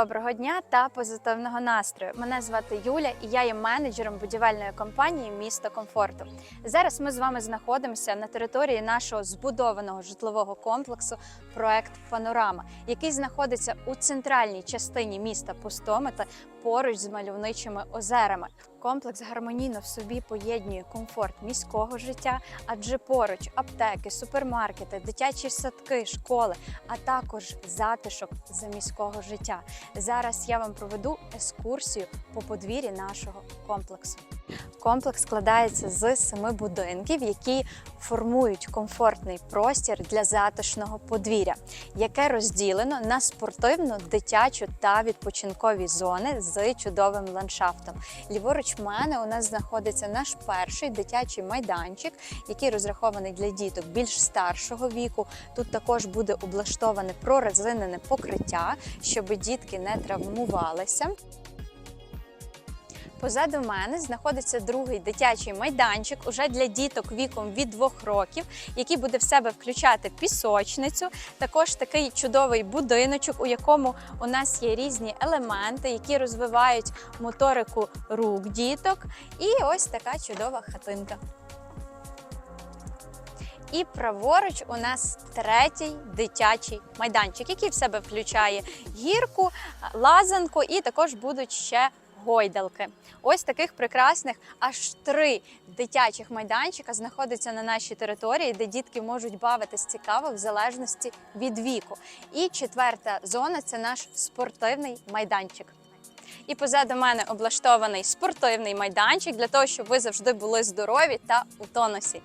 Доброго дня та позитивного настрою. Мене звати Юля, і я є менеджером будівельної компанії Місто комфорту. Зараз ми з вами знаходимося на території нашого збудованого житлового комплексу проект Панорама, який знаходиться у центральній частині міста Пустомета поруч з мальовничими озерами. Комплекс гармонійно в собі поєднує комфорт міського життя, адже поруч аптеки, супермаркети, дитячі садки, школи, а також затишок за міського життя. Зараз я вам проведу екскурсію по подвір'ї нашого комплексу. Комплекс складається з семи будинків, які формують комфортний простір для затишного подвір'я, яке розділено на спортивну, дитячу та відпочинкові зони з чудовим ландшафтом. Ліворуч мене у нас знаходиться наш перший дитячий майданчик, який розрахований для діток більш старшого віку. Тут також буде облаштоване прорезинене покриття, щоб дітки не травмувалися. Позаду мене знаходиться другий дитячий майданчик уже для діток віком від двох років, який буде в себе включати пісочницю. Також такий чудовий будиночок, у якому у нас є різні елементи, які розвивають моторику рук діток. І ось така чудова хатинка. І праворуч у нас третій дитячий майданчик, який в себе включає гірку, лазанку і також будуть ще гойдалки. Ось таких прекрасних аж три дитячих майданчика знаходяться на нашій території, де дітки можуть бавитись цікаво в залежності від віку. І четверта зона це наш спортивний майданчик. І позаду мене облаштований спортивний майданчик для того, щоб ви завжди були здорові та у тонусі.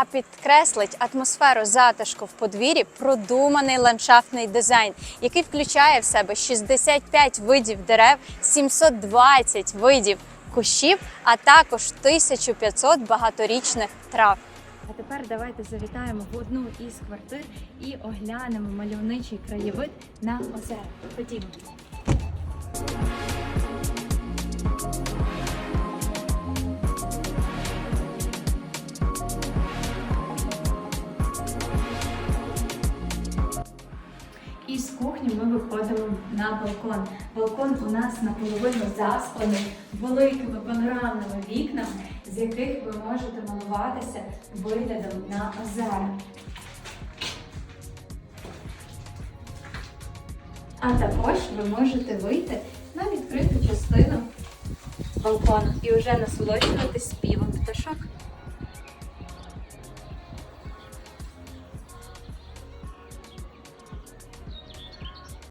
А підкреслить атмосферу затишку в подвір'ї продуманий ландшафтний дизайн, який включає в себе 65 видів дерев, 720 видів кущів, а також 1500 багаторічних трав. А тепер давайте завітаємо в одну із квартир і оглянемо мальовничий краєвид на озера. Ходімо. Ми виходимо на балкон. Балкон у нас наполовину засклений великими панорамними вікнами, з яких ви можете малуватися виглядом на озера. А також ви можете вийти на відкриту частину балкону і вже насолоджуватись співом пташок.